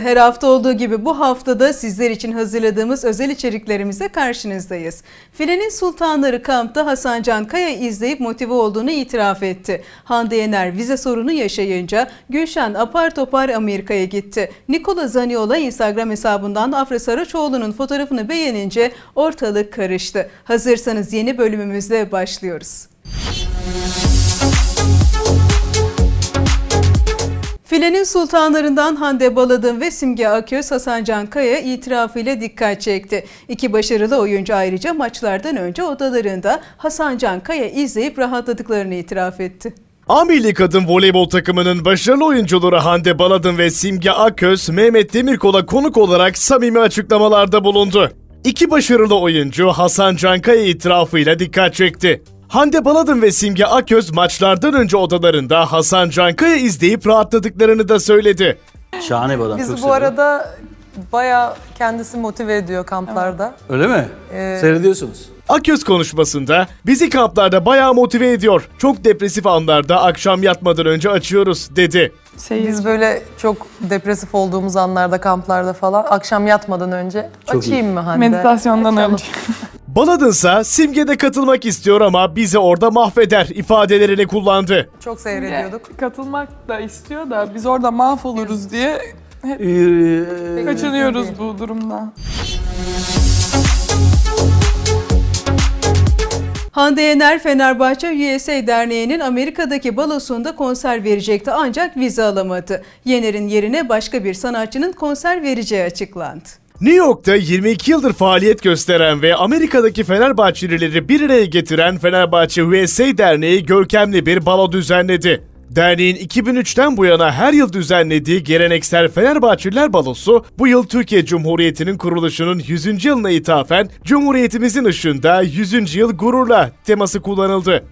Her hafta olduğu gibi bu haftada sizler için hazırladığımız özel içeriklerimizle karşınızdayız. Filenin Sultanları kampta Hasan Can Kaya izleyip motive olduğunu itiraf etti. Hande Yener vize sorunu yaşayınca Gülşen apar topar Amerika'ya gitti. Nikola Zaniola Instagram hesabından Afra Saraçoğlu'nun fotoğrafını beğenince ortalık karıştı. Hazırsanız yeni bölümümüzle başlıyoruz. Filenin sultanlarından Hande Baladın ve Simge Aköz Hasan Can Kaya itirafıyla dikkat çekti. İki başarılı oyuncu ayrıca maçlardan önce odalarında Hasan Can Kaya izleyip rahatladıklarını itiraf etti. A milli kadın voleybol takımının başarılı oyuncuları Hande Baladın ve Simge Aköz, Mehmet Demirkol'a konuk olarak samimi açıklamalarda bulundu. İki başarılı oyuncu Hasan Cankaya itirafıyla dikkat çekti. Hande Baladın ve Simge Aköz maçlardan önce odalarında Hasan Cankaya izleyip rahatladıklarını da söyledi. Şahane bir adam. Bizi çok bu severim. arada baya kendisi motive ediyor kamplarda. Öyle mi? Ee, Seyrediyorsunuz. Aköz konuşmasında bizi kamplarda bayağı motive ediyor. Çok depresif anlarda akşam yatmadan önce açıyoruz dedi. Biz böyle çok depresif olduğumuz anlarda, kamplarda falan akşam yatmadan önce Çok açayım iyi. mı Hande? Meditasyondan Açalım. önce. Baladınsa Simge de katılmak istiyor ama bizi orada mahveder ifadelerini kullandı. Çok seyrediyorduk. Katılmak da istiyor da biz orada mahvoluruz diye Ee, kaçınıyoruz bu durumdan. Hande Yener Fenerbahçe USA Derneği'nin Amerika'daki balosunda konser verecekti ancak vize alamadı. Yener'in yerine başka bir sanatçının konser vereceği açıklandı. New York'ta 22 yıldır faaliyet gösteren ve Amerika'daki Fenerbahçelileri bir araya getiren Fenerbahçe USA Derneği görkemli bir balo düzenledi. Derneğin 2003'ten bu yana her yıl düzenlediği geleneksel Fenerbahçeliler Balosu bu yıl Türkiye Cumhuriyeti'nin kuruluşunun 100. yılına ithafen Cumhuriyetimizin ışığında 100. yıl gururla teması kullanıldı.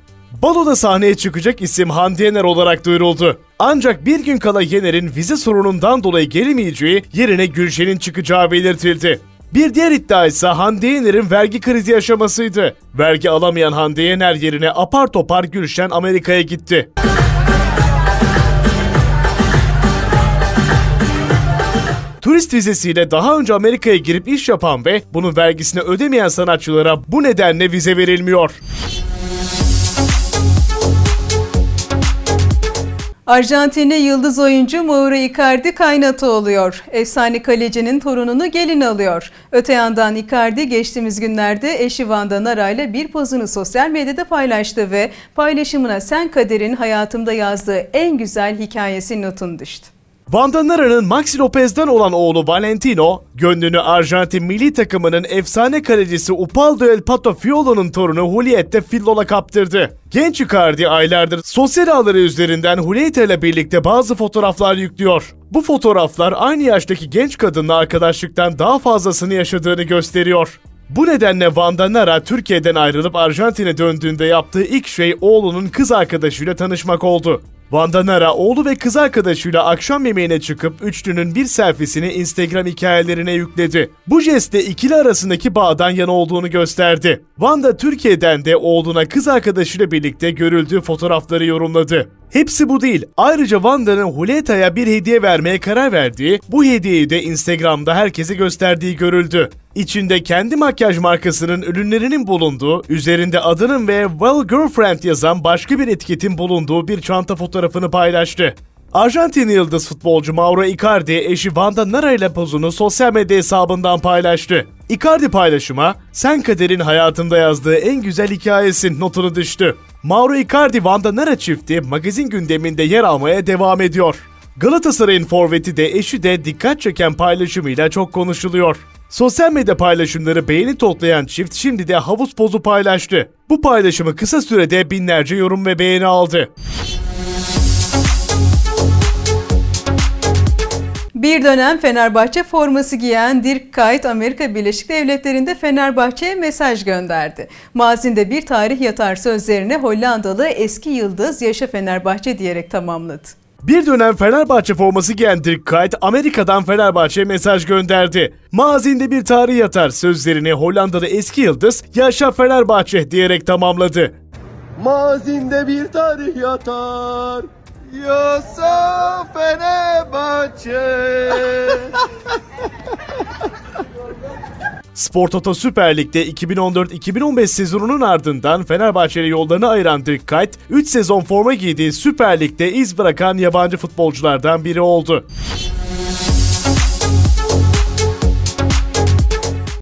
Baloda sahneye çıkacak isim Hande Yener olarak duyuruldu. Ancak bir gün kala Yener'in vize sorunundan dolayı gelemeyeceği yerine Gülşen'in çıkacağı belirtildi. Bir diğer iddia ise Hande Yener'in vergi krizi yaşamasıydı. Vergi alamayan Hande Yener yerine apar topar Gülşen Amerika'ya gitti. Turist vizesiyle daha önce Amerika'ya girip iş yapan ve bunun vergisini ödemeyen sanatçılara bu nedenle vize verilmiyor. Arjantinli yıldız oyuncu Mauro Icardi kaynatı oluyor. Efsane kalecinin torununu gelin alıyor. Öte yandan Icardi geçtiğimiz günlerde eşi Vanda Nara ile bir pozunu sosyal medyada paylaştı ve paylaşımına sen kaderin hayatımda yazdığı en güzel hikayesi notun düştü. Nara'nın Maxi Lopez'den olan oğlu Valentino, gönlünü Arjantin milli takımının efsane kalecisi Upaldo El Pato Fiolo'nun torunu Juliette Fillola kaptırdı. Genç Icardi aylardır sosyal ağları üzerinden Juliette ile birlikte bazı fotoğraflar yüklüyor. Bu fotoğraflar aynı yaştaki genç kadınla arkadaşlıktan daha fazlasını yaşadığını gösteriyor. Bu nedenle Vanda Türkiye'den ayrılıp Arjantin'e döndüğünde yaptığı ilk şey oğlunun kız arkadaşıyla tanışmak oldu. Vanda Nara oğlu ve kız arkadaşıyla akşam yemeğine çıkıp üçlünün bir selfiesini Instagram hikayelerine yükledi. Bu jestte ikili arasındaki bağdan yana olduğunu gösterdi. Vanda Türkiye'den de oğluna kız arkadaşıyla birlikte görüldüğü fotoğrafları yorumladı. Hepsi bu değil. Ayrıca Vanda'nın Julieta'ya bir hediye vermeye karar verdiği, bu hediyeyi de Instagram'da herkese gösterdiği görüldü. İçinde kendi makyaj markasının ürünlerinin bulunduğu, üzerinde adının ve Well Girlfriend yazan başka bir etiketin bulunduğu bir çanta fotoğrafını paylaştı. Arjantin yıldız futbolcu Mauro Icardi eşi Vanda Nara ile pozunu sosyal medya hesabından paylaştı. Icardi paylaşıma, sen kaderin hayatımda yazdığı en güzel hikayesin notunu düştü. Mauro Icardi Vanda Nara çifti magazin gündeminde yer almaya devam ediyor. Galatasaray'ın forveti de eşi de dikkat çeken paylaşımıyla çok konuşuluyor. Sosyal medya paylaşımları beğeni toplayan çift şimdi de havuz pozu paylaştı. Bu paylaşımı kısa sürede binlerce yorum ve beğeni aldı. Bir dönem Fenerbahçe forması giyen Dirk Kuyt Amerika Birleşik Devletleri'nde Fenerbahçe'ye mesaj gönderdi. Mazinde bir tarih yatar sözlerini Hollandalı eski yıldız Yaşa Fenerbahçe diyerek tamamladı. Bir dönem Fenerbahçe forması giyen Dirk Kuyt Amerika'dan Fenerbahçe'ye mesaj gönderdi. Mazinde bir tarih yatar sözlerini Hollandalı eski yıldız Yaşa Fenerbahçe diyerek tamamladı. Mazinde bir tarih yatar. Yoksa Fenerbahçe. Spor Toto Süper Lig'de 2014-2015 sezonunun ardından Fenerbahçe'yle yollarını ayıran Dirk Kuyt, 3 sezon forma giydiği Süper Lig'de iz bırakan yabancı futbolculardan biri oldu.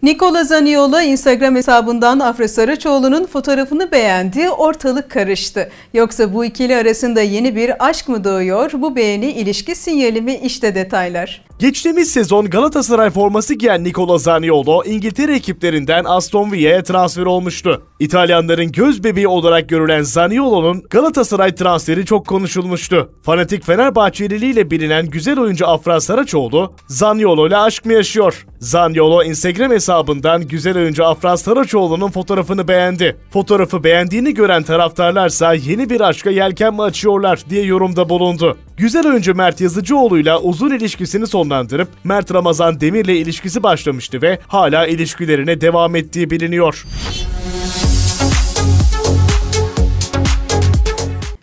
Nikola Zaniolo Instagram hesabından Afra Saraçoğlu'nun fotoğrafını beğendi, ortalık karıştı. Yoksa bu ikili arasında yeni bir aşk mı doğuyor? Bu beğeni ilişki sinyali mi? İşte detaylar. Geçtiğimiz sezon Galatasaray forması giyen Nicola Zaniolo, İngiltere ekiplerinden Aston Villa'ya transfer olmuştu. İtalyanların göz bebeği olarak görülen Zaniolo'nun Galatasaray transferi çok konuşulmuştu. Fanatik Fenerbahçeliliğiyle bilinen güzel oyuncu Afra Saraçoğlu, Zaniolo ile aşk mı yaşıyor? Zaniolo Instagram hesabından güzel oyuncu Afra Saraçoğlu'nun fotoğrafını beğendi. Fotoğrafı beğendiğini gören taraftarlarsa yeni bir aşka yelken mi açıyorlar diye yorumda bulundu. Güzel oyuncu Mert Yazıcıoğlu'yla uzun ilişkisini sonlandırıp Mert Ramazan Demir'le ilişkisi başlamıştı ve hala ilişkilerine devam ettiği biliniyor.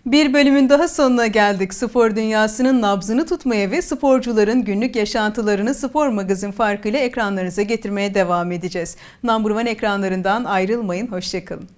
Bir bölümün daha sonuna geldik. Spor dünyasının nabzını tutmaya ve sporcuların günlük yaşantılarını spor magazin farkıyla ekranlarınıza getirmeye devam edeceğiz. Number One ekranlarından ayrılmayın, hoşçakalın.